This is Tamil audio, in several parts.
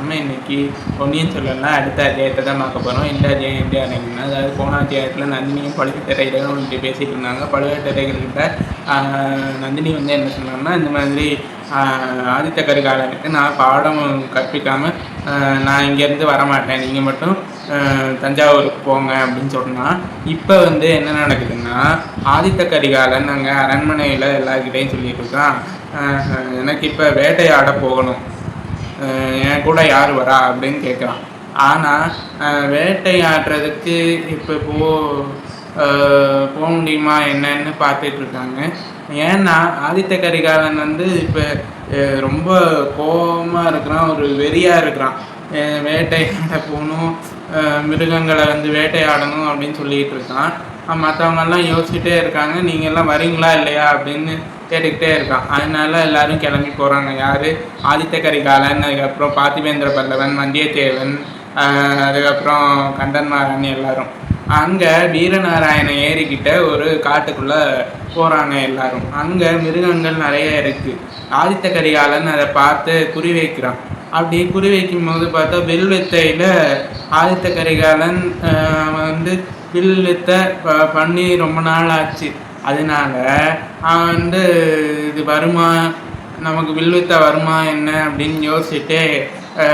நம்ம இன்னைக்கு பொன்னியின் செல்வன்லாம் அடுத்த அத்தியாயத்தை தான் பார்க்க போகிறோம் இந்த அத்தியாயம் எப்படி ஆரம்பிக்கணும் அதாவது போன அத்தியாயத்தில் நந்தினியும் பழுவேட்டரையரும் இப்படி பேசிட்டு இருந்தாங்க. பழுவேட்டரையர்கிட்ட நந்தினி வந்து என்ன சொன்னாங்கன்னா இந்த மாதிரி ஆதித்த கரிகாலனுக்கு நான் பாடம் கற்பிக்காமல் நான் இங்கேருந்து வரமாட்டேன். நீங்கள் மட்டும் தஞ்சாவூருக்கு போங்க அப்படின்னு சொன்னால் இப்போ வந்து என்ன நடக்குதுன்னா ஆதித்த கரிகாலன் நாங்கள் அரண்மனையில் எல்லாருக்கிட்டையும் சொல்லிட்டு இருக்கோம் எனக்கு இப்போ வேட்டையாட போகணும். என் கூட யார் வரா அப்படின்னு கேட்குறான் ஆனால் வேட்டையாடுறதுக்கு இப்போ போ போக முடியுமா என்னன்னு பார்த்துட்டு இருக்காங்க. ஏன்னா ஆதித்த கரிகாலன் வந்து இப்போ ரொம்ப கோபமாக இருக்கிறான் ஒரு வெறியாக இருக்கிறான். வேட்டையாட போகணும் மிருகங்களை வந்து வேட்டையாடணும் அப்படின்னு சொல்லிகிட்டு இருக்கான். மற்றவங்கெல்லாம் யோசிச்சுட்டே இருக்காங்க. நீங்கள்லாம் வரீங்களா இல்லையா அப்படின்னு கேட்டுக்கிட்டே இருக்கான். அதனால எல்லாரும் கிளம்பி போகிறாங்க யார்? ஆதித்த கரிகாலன் அதுக்கப்புறம் பார்த்திவேந்திர பல்லவன் வந்தியத்தேவன் அதுக்கப்புறம் கண்டன்மாரன் எல்லாரும். அங்கே வீரநாராயண ஏரிக்கிட்ட ஒரு காட்டுக்குள்ளே போகிறாங்க எல்லாரும். அங்கே மிருகங்கள் நிறைய இருக்குது ஆதித்த கரிகாலன் அதை பார்த்து குறி வைக்கிறான். அப்படி குறி வைக்கும் போது பார்த்தா வில் வித்தையில் ஆதித்த கரிகாலன் வந்து வில் வித்தை ப- பண்ணி ரொம்ப நாள் ஆச்சு. அதனால அவன் வந்து இது வருமா நமக்கு வில்வித்த வருமா என்ன அப்படின்னு யோசிச்சுட்டு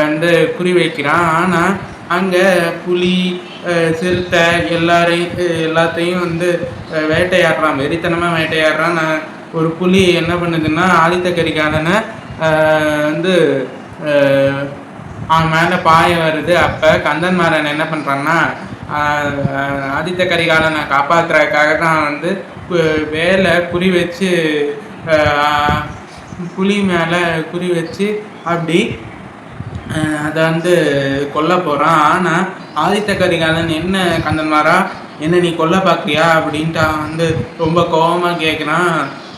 வந்து குறி வைக்கிறான் ஆனால் அங்கே புலி சிறுத்தை எல்லாரையும் எல்லாத்தையும் வந்து வேட்டையாடுறான். வெறித்தனமாக வேட்டையாடுறான். நான் ஒரு புலி என்ன பண்ணுதுன்னா ஆதித்த கரிகாலனை வந்து அவன் மேலே பாய வருது. அப்போ கந்தன்மாரன் என்ன பண்ணுறான்னா ஆதித்த கரிகாலனை காப்பாற்றுறதுக்காக தான் வந்து வேலை குறி வச்சு புலி மேலே குறி வச்சு அப்படி அதை வந்து கொல்ல போகிறான் ஆனால் ஆதித்த கரிகாலன் என்ன கந்தன்மாரா என்ன நீ கொல்ல பார்க்குறியா அப்படின்ட்டு. அவன் வந்து ரொம்ப கோபமாக கேட்குறான்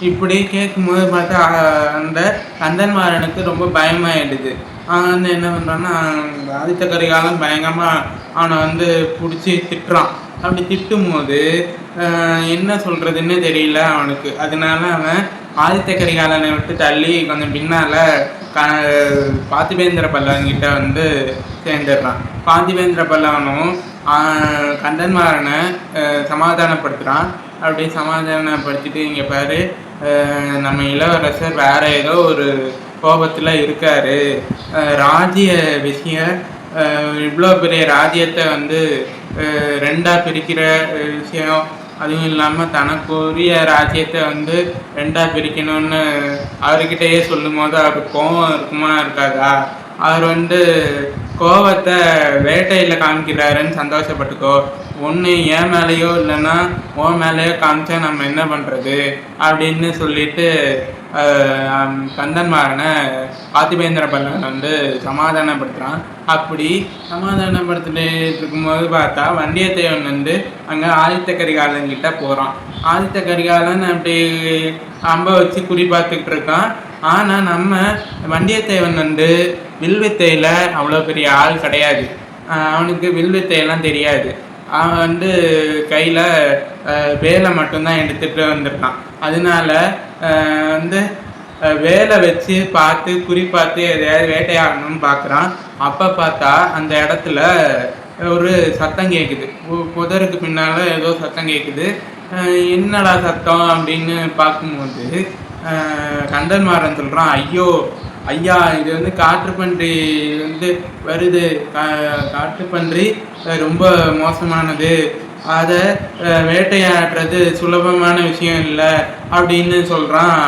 இப்படி கேட்கும்போது பார்த்தா அந்த கந்தன்மாரனுக்கு ரொம்ப பயமாயிடுது. அவன் வந்து என்ன பண்ணுறான்னா ஆதித்த கரிகாலன் பயங்கரமாக அவனை வந்து பிடிச்சி திட்டுறான். அப்படி திட்டும் போது என்ன சொல்கிறதுன்னு தெரியல அவனுக்கு. அதனால அவன் ஆதித்த கரிகாலனை விட்டு தள்ளி கொஞ்சம் பின்னால் க பார்த்திபேந்திர பல்லவன்கிட்ட வந்து சேர்ந்துடுறான். பார்த்திபேந்திர பல்லவனும் கந்தன்மாரனை சமாதானப்படுத்துகிறான் அப்படி சமாதானப்படுத்திட்டு இங்கே பாரு நம்ம இளவரசர் வேற ஏதோ ஒரு கோபத்தில் இருக்காரு. ராஜ்ய விஷயம் இவ்வளோ பெரிய ராஜ்யத்தை வந்து ரெண்டாக பிரிக்கிற விஷயம். அதுவும் இல்லாமல் தனக்குரிய ராஜ்யத்தை வந்து ரெண்டாக பிரிக்கணும்னு அவர்கிட்டயே சொல்லும் போது அவருக்கு கோபம் இருக்குமா இருக்காதா? அவர் வந்து கோவத்தை வேட்டையில் காமிக்கிறாருன்னு சந்தோஷப்பட்டுக்கோ. ஒன்று என் மேலேயோ இல்லைன்னா உன் மேலேயோ காமிச்சா நம்ம என்ன பண்ணுறது அப்படின்னு சொல்லிட்டு கந்தன்மாரனை பார்த்திபேந்திர பல்லவன் வந்து சமாதானப்படுத்துகிறான் அப்படி சமாதானப்படுத்திட்டு இருக்கும்போது பார்த்தா வந்தியத்தேவன் வந்து அங்கே ஆதித்த கரிகாலன் கிட்ட போகிறான் ஆதித்த கரிகாலன் அப்படி அம்ப வச்சு குறி பார்த்துக்கிட்டு இருக்கான் ஆனால் நம்ம வந்தியத்தேவன் வந்து வில்வித்தையில் அவ்வளோ பெரிய ஆள் கிடையாது. அவனுக்கு வில்வித்தையெல்லாம் தெரியாது. அவன் வந்து கையில் வேலை மட்டும்தான் எடுத்துகிட்டு வந்திருக்கான். அதனால வந்து வேலை வச்சு பார்த்து குறி பார்த்து எதையாவது வேட்டையாடணும்னு பார்க்குறான். அப்போ பார்த்தா அந்த இடத்துல ஒரு சத்தம் கேட்குது புதருக்கு பின்னால் ஏதோ சத்தம் கேட்குது என்னடா சத்தம் அப்படின்னு பார்க்கும்போது அஹ் சொல்கிறான் ஐயோ ஐயா இது வந்து காட்டுப்பன்றி வந்து வருது. கா காட்டுப்பன்றி ரொம்ப மோசமானது. அதை வேட்டையாடுறது சுலபமான விஷயம் இல்லை அப்படின்னு சொல்கிறான்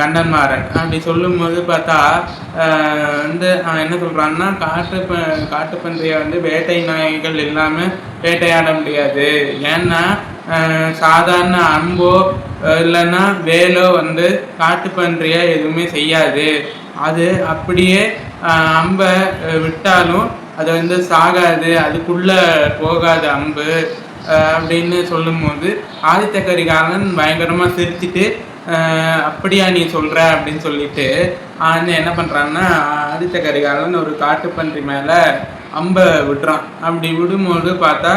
கண்டன்மாரன் அப்படி சொல்லும்போது பார்த்தா வந்து அவன் என்ன சொல்கிறான்னா காட்டு ப காட்டுப்பன்றியை வந்து வேட்டை நாய்கள் இல்லாமல் வேட்டையாட முடியாது. ஏன்னா சாதாரண அம்போ இல்லைன்னா வேலோ வந்து காட்டுப்பன்றியை எதுவுமே செய்யாது. அது அப்படியே அம்பை விட்டாலும் அது வந்து சாகாது அதுக்குள்ளே போகாது அம்பு அப்படின்னு சொல்லும்போது ஆதித்த கரிகாலன் பயங்கரமாக சிரிச்சுட்டு அப்படியா நீ சொல்கிற அப்படின்னு சொல்லிட்டு அவன் வந்து என்ன பண்ணுறான்னா ஆதித்த கரிகாலன் ஒரு காட்டுப்பன்றி மேலே அம்பை விடுறான். அப்படி விடும்போது பார்த்தா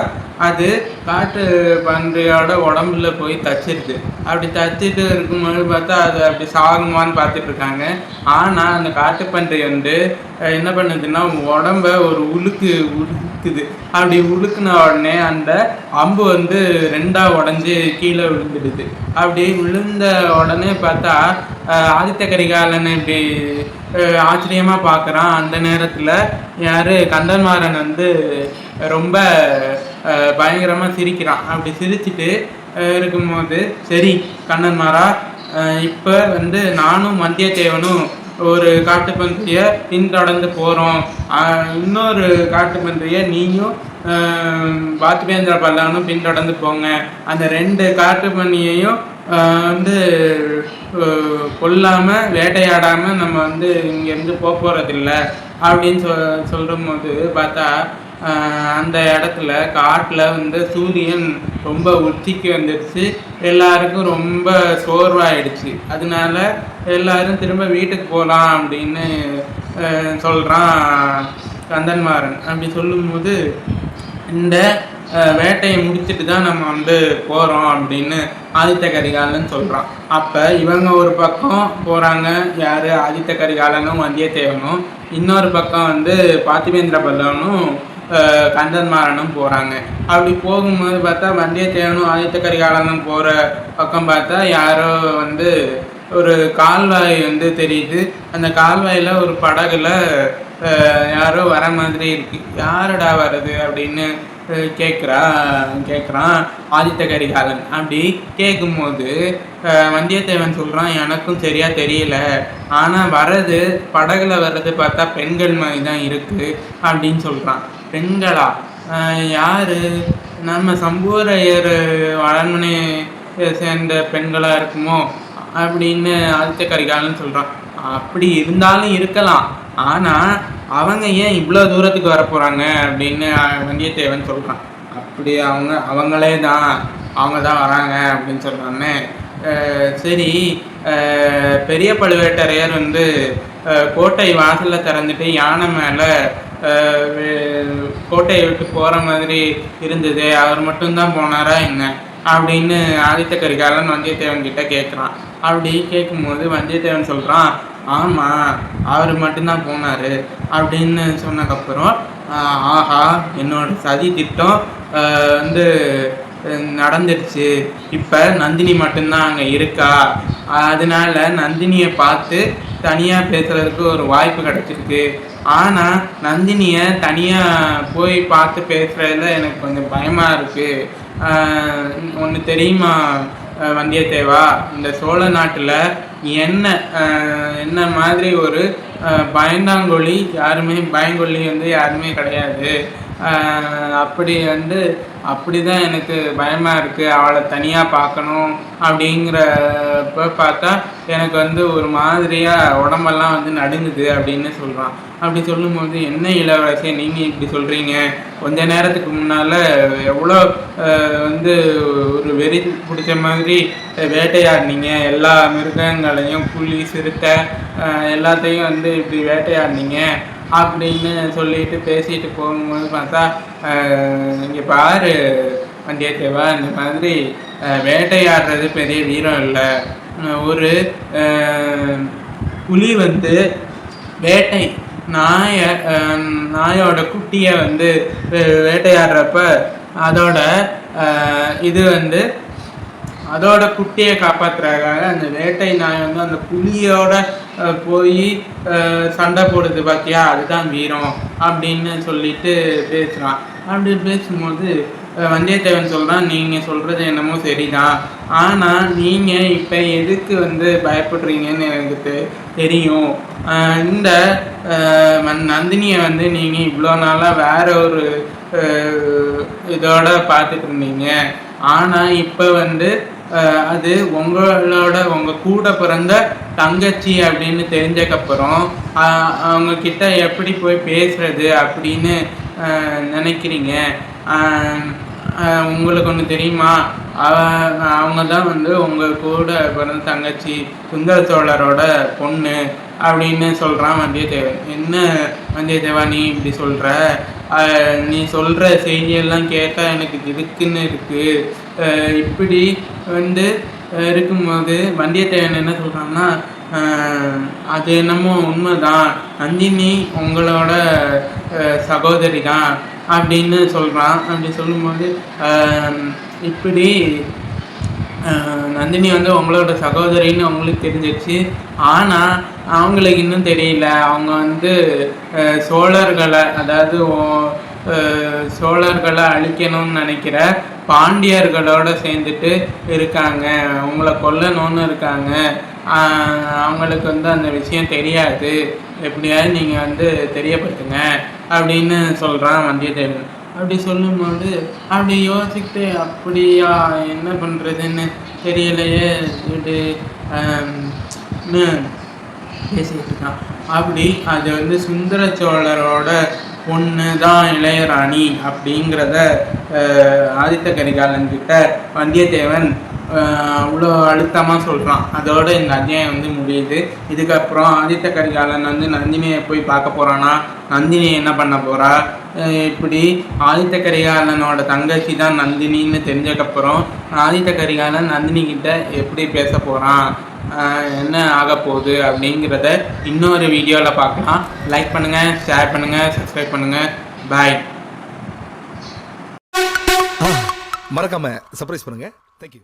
அது காட்டு பன்றியோட உடம்புல போய் தச்சிருது. அப்படி தச்சிட்டு இருக்கும்போது பார்த்தா அது அப்படி சாகுமான்னு பார்த்துட்டு இருக்காங்க ஆனால் அந்த காட்டு பன்றி வந்து என்ன பண்ணுதுன்னா உடம்ப ஒரு உலுக்கு உலுக்குது. அப்படி உலுக்குன உடனே அந்த அம்பு வந்து ரெண்டாக உடஞ்சி கீழே விழுந்துடுது. அப்படி விழுந்த உடனே பார்த்தா ஆதித்த கரிகாலன் இப்படி ஆச்சரியமாக பார்க்குறான். அந்த நேரத்தில் யார்? கந்தன்மாறன் வந்து ரொம்ப பயங்கரமாக சிரிக்கிறான். அப்படி சிரிச்சுட்டு இருக்கும்போது சரி கண்ணன்மாரா இப்போ வந்து நானும் வந்தியத்தேவனும் ஒரு காட்டுப்பன்றியை பின்தொடர்ந்து போகிறோம் இன்னொரு காட்டுப்பன்றியை நீயும் பாத்துபேந்திர பல்லவனும் பின்தொடர்ந்து போங்க. அந்த ரெண்டு காட்டுப்பன்னியையும் வந்து கொல்லாமல் வேட்டையாடாமல் நம்ம வந்து இங்கேருந்து போக போகிறதில்ல அப்படின்னு சொல் சொல்லும் போது பார்த்தா அந்த இடத்துல காட்டில் வந்து சூரியன் ரொம்ப உச்சிக்கு வந்துடுச்சு. எல்லாருக்கும் ரொம்ப சோர்வாயிடுச்சு. அதனால எல்லாரும் திரும்ப வீட்டுக்கு போகலாம் அப்படின்னு சொல்கிறான் சொல்றான் கந்தன்மாறன். அப்படி சொல்லும்போது இந்த அஹ், வேட்டையை முடிச்சுட்டு தான் நம்ம வந்து போகிறோம் அப்படின்னு ஆதித்த கரிகாலன் சொல்கிறான் அப்போ இவங்க ஒரு பக்கம் போகிறாங்க யார்? ஆதித்த கரிகாலனும் வந்தியத்தேவனும். இன்னொரு பக்கம் வந்து பார்த்திவேந்திர பல்லவனும் கந்தன்மாரனும் போகிறாங்க அப்படி போகும்போது பார்த்தா வந்தியத்தேவனும் ஆதித்த கரிகாலனும் போகிற பக்கம் பார்த்தா யாரோ வந்து ஒரு கால்வாய் வந்து தெரியுது. அந்த கால்வாயில் ஒரு படகுல யாரோ வர மாதிரி இருக்கு. யாருடா வருது அப்படின்னு கேட்குறா கேட்குறான் ஆதித்த கரிகாலன். அப்படி கேட்கும்போது வந்தியத்தேவன் சொல்கிறான் எனக்கும் சரியாக தெரியல. ஆனால் வர்றது படகுல வர்றது பார்த்தா பெண்கள் மாதிரி தான் இருக்குது அப்படின்னு சொல்கிறான் பெண்களா? யார்? நம்ம சம்பூரையர் அரண்மனை சேர்ந்த பெண்களாக இருக்குமோ? அப்படின்னு ஆதித்த கரிகாலன் சொல்கிறான் அப்படி இருந்தாலும் இருக்கலாம். ஆனால் அவங்க ஏன் இவ்வளோ தூரத்துக்கு வர போகிறாங்க அப்படின்னு வந்தியத்தேவன் சொல்கிறான் அப்படி அவங்க அவங்களே தான் அவங்க தான் வராங்க அப்படின்னு சொல்கிறானே சரி. பெரிய பழுவேட்டரையர் வந்து கோட்டை வாசலில் திறந்துட்டு யானை மேலே கோட்டையை விட்டு போகிற மாதிரி இருந்தது. அவர் மட்டும்தான் போனாரா என்ன? அப்படின்னு ஆதித்த கரிகாலன் வந்தியத்தேவன் கிட்ட கேட்குறான் அப்படி கேட்கும்போது வந்தியத்தேவன் சொல்கிறான் ஆமாம் அவர் மட்டும்தான் போனார். அப்படின்னு சொன்னதுக்கப்புறம் ஆஹா என்னோட சதி திட்டம் வந்து நடந்துடுச்சு. இப்போ நந்தினி மட்டும்தான் அங்கே இருக்கா? அதனால நந்தினியை பார்த்து தனியாக பேசுறதுக்கு ஒரு வாய்ப்பு கிடச்சிருக்கு. ஆனால் நந்தினியை தனியாக போய் பார்த்து பேசுகிறதுல எனக்கு கொஞ்சம் பயமாக இருக்குது ஒன்று தெரியுமா வந்தியத்தேவா? இந்த சோழ நாட்டில் என்ன என்ன மாதிரி ஒரு பயந்தாங்கொழி யாருமே பயங்கொல்லி வந்து யாருமே கிடையாது. அப்படி வந்து அப்படி தான் எனக்கு பயமாக இருக்குது அவளை தனியாக பார்க்கணும் அப்படிங்கிறப்ப பார்த்தா எனக்கு வந்து ஒரு மாதிரியாக உடம்பெல்லாம் வந்து நடுங்குது அப்படின்னு சொல்கிறான் அப்படி சொல்லும்போது என்ன இளவரசி நீங்கள் இப்படி சொல்கிறீங்க கொஞ்ச நேரத்துக்கு முன்னால் எவ்வளோ வந்து ஒரு வெறி பிடிச்ச மாதிரி வேட்டையாடினீங்க. எல்லா மிருகங்களையும் புலி சிறுத்தை எல்லாத்தையும் வந்து இப்படி வேட்டையாடினீங்க. அப்படின்னு சொல்லிட்டு பேசிட்டு போகும்போது பார்த்தா இங்கே பாரு வந்தியத்தேவா இந்த மாதிரி வேட்டையாடுறது பெரிய வீரம் இல்லை. ஒரு புலி வந்து வேட்டை நாய நாயோட குட்டியை வந்து வே- வேட்டையாடுறப்ப அதோட இது வந்து அதோட குட்டியை காப்பாத்துறதுக்காக அந்த வேட்டை நாய் வந்து அந்த புலியோட போய் சண்டை போடுது பார்த்தியா அதுதான் வீரம் அப்படின்னு சொல்லிட்டு பேசுகிறான் அப்படி பேசும்போது வந்தியத்தேவன் சொல்கிறான் நீங்கள் சொல்கிறது என்னமோ சரிதான். ஆனால் நீங்கள் இப்போ எதுக்கு வந்து பயப்படுறீங்கன்னு எனக்கு தெரியும். இந்த நந்தினியை வந்து நீங்கள் இவ்வளோ நாளாக வேற ஒரு இதோட பார்த்துட்டு இருந்தீங்க. ஆனால் இப்போ வந்து அது உங்களோட உங்கள் கூட பிறந்த தங்கச்சி அப்படின்னு தெரிஞ்சக்கப்புறம் அவங்கக்கிட்ட அவங்க கிட்ட எப்படி போய் பேசுறது அப்படின்னு நினைக்கிறீங்க? உங்களுக்கு ஒன்று தெரியுமா? அவ- அவங்க தான் வந்து உங்கள் கூட பிறந்த தங்கச்சி சுந்தர சோழரோட பொண்ணு அப்படின்னு சொல்கிறான் வந்தியத்தேவன். என்ன வந்தியத்தேவா நீ இப்படி சொல்கிற நீ சொல்கிற செய்தியெல்லாம் கேட்டால் எனக்கு இருக்குன்னு இருக்குது இப்படி வந்து இருக்கும்போது வந்தியத்தேவன் என்ன சொல்கிறான்னா அது என்னமோ உண்மைதான். நந்தினி உங்களோட சகோதரி தான் அப்படின்னு சொல்கிறான் அப்படி சொல்லும்போது இப்படி நந்தினி வந்து உங்களோட சகோதரின்னு அவங்களுக்கு தெரிஞ்சிருச்சு. ஆனால் அவங்களுக்கு இன்னும் தெரியல. அவங்க வந்து சோழர்களை அதாவது சோழர்களை அழிக்கணும்னு நினைக்கிற பாண்டியர்களோட சேர்ந்துட்டு இருக்காங்க. உங்களை கொல்லணும்னு இருக்காங்க. அவங்களுக்கு வந்து அந்த விஷயம் தெரியாது. எப்படியாவது நீங்கள் வந்து தெரியப்படுத்துங்க அப்படின்னு சொல்கிறான் வந்தியத்தேவன். அப்படி சொல்லும்போது அப்படி யோசிச்சுட்டு அப்படியா என்ன பண்ணுறதுன்னு தெரியலையே இது பேசிக்கிட்டு இருக்கான். அப்படி அது வந்து சுந்தர சோழரோட பொண்ணு தான் இளையராணி அப்படிங்கிறத ஆதித்த கரிகாலன் கிட்ட வந்தியத்தேவன் அவ்வளோ அழுத்தமாக சொல்கிறான் அதோட இந்த அத்தியாயம் வந்து முடியுது. இதுக்கப்புறம் ஆதித்த கரிகாலன் வந்து நந்தினியை போய் பார்க்க போகிறானா நந்தினி என்ன பண்ண போகிறா இப்படி ஆதித்த கரிகாலனோட தங்கச்சி தான் நந்தினின்னு தெரிஞ்சக்கப்புறம் ஆதித்த கரிகாலன் நந்தினி கிட்ட எப்படி பேச போகிறான் என்ன ஆக போகுது அப்படிங்கிறத இன்னொரு வீடியோவில் பார்க்கலாம். லைக் பண்ணுங்கள் ஷேர் பண்ணுங்கள் சப்ஸ்கிரைப் பண்ணுங்கள் பாய் மறக்காமல் சர்ப்ரைஸ் பண்ணுங்கள் தேங்க்யூ